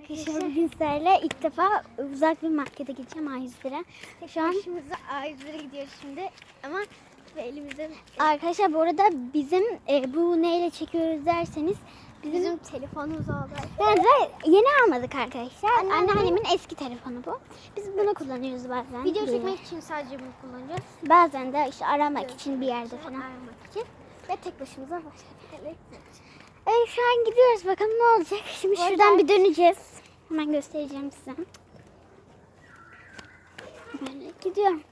Arkadaşlar bugün sizlerle ilk defa uzak bir markete gideceğim A101'e. Şu an Başımıza A101'e gidiyoruz şimdi ama elimizde arkadaşlar bu arada bizim e, bu neyle çekiyoruz derseniz bizim, bizim telefonumuz oldu. de yeni almadık arkadaşlar. Anneannemin- Anneannemin eski telefonu bu. Biz bunu kullanıyoruz bazen. Video çekmek için sadece bunu kullanacağız. Bazen de işte aramak için bir yerde falan. Aramak için. Ve tek başımıza başlayalım. Evet şu an gidiyoruz bakalım ne olacak. Şimdi şuradan bir döneceğiz. Hemen göstereceğim size. Böyle gidiyorum.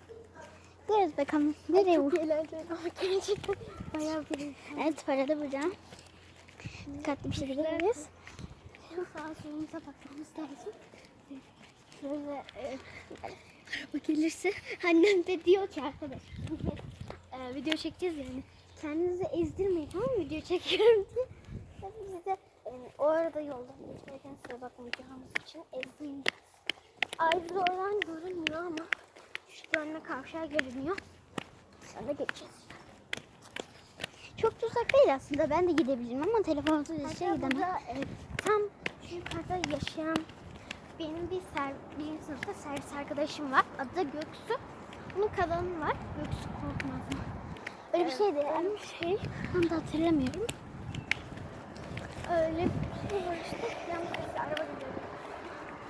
Gidiyoruz bakalım. Nereye? Çok eğlenceli ama gerçekten bayağı bir Evet para da burada. Dikkatli bir şekilde gidiyoruz. Sağa solumuza bakmamız lazım. Şöyle e, araba gelirse annem de diyor ki arkadaş e, video çekeceğiz yani kendinizi ezdirmeyin tamam mı video çekiyorum diye. Tabii biz de e, o arada yoldan geçerken size bakmayacağımız için ezdirmeyeceğiz. Ayrıca oradan görünmüyor ama şu dönme kavşağı görünüyor. Sonra geçeceğiz. Çok da uzak değil aslında. Ben de gidebilirim ama şey Hatta gidemem. burada, e, tam şu yukarıda yaşayan benim bir ser, birinci sınıfta servis arkadaşım var. Adı da Göksu. Bunun kanalı var. Göksu Korkmaz mı? Öyle bir şeydi. öyle Yani bir şey. tam da hatırlamıyorum. Öyle bir şey var işte. Yalnız biz araba gidiyor.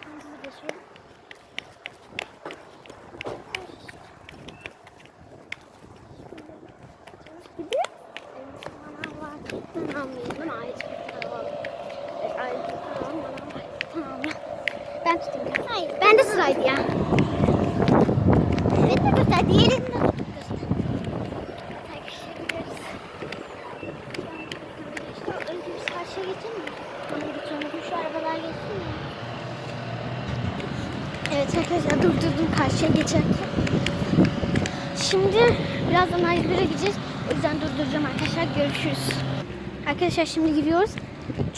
Hızlı geçelim. Gibi. Marketten almayalım. Kanal alalım. Kanal manav marketten alalım. Ben tutayım. Hayır. Bende sıraydı ya. Evet de göster. Diğerini de biz karşıya geçelim mi? Tamam geçelim. Arabalar geçsin mi? Evet arkadaşlar durdurdum karşıya geçerken. Şimdi birazdan A101'e gideceğiz. O yüzden durduracağım arkadaşlar. Görüşürüz. Arkadaşlar şimdi gidiyoruz.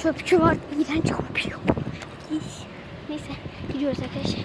Çöpçü var. İğrenç kokuyor. Neyse gidiyoruz arkadaşlar.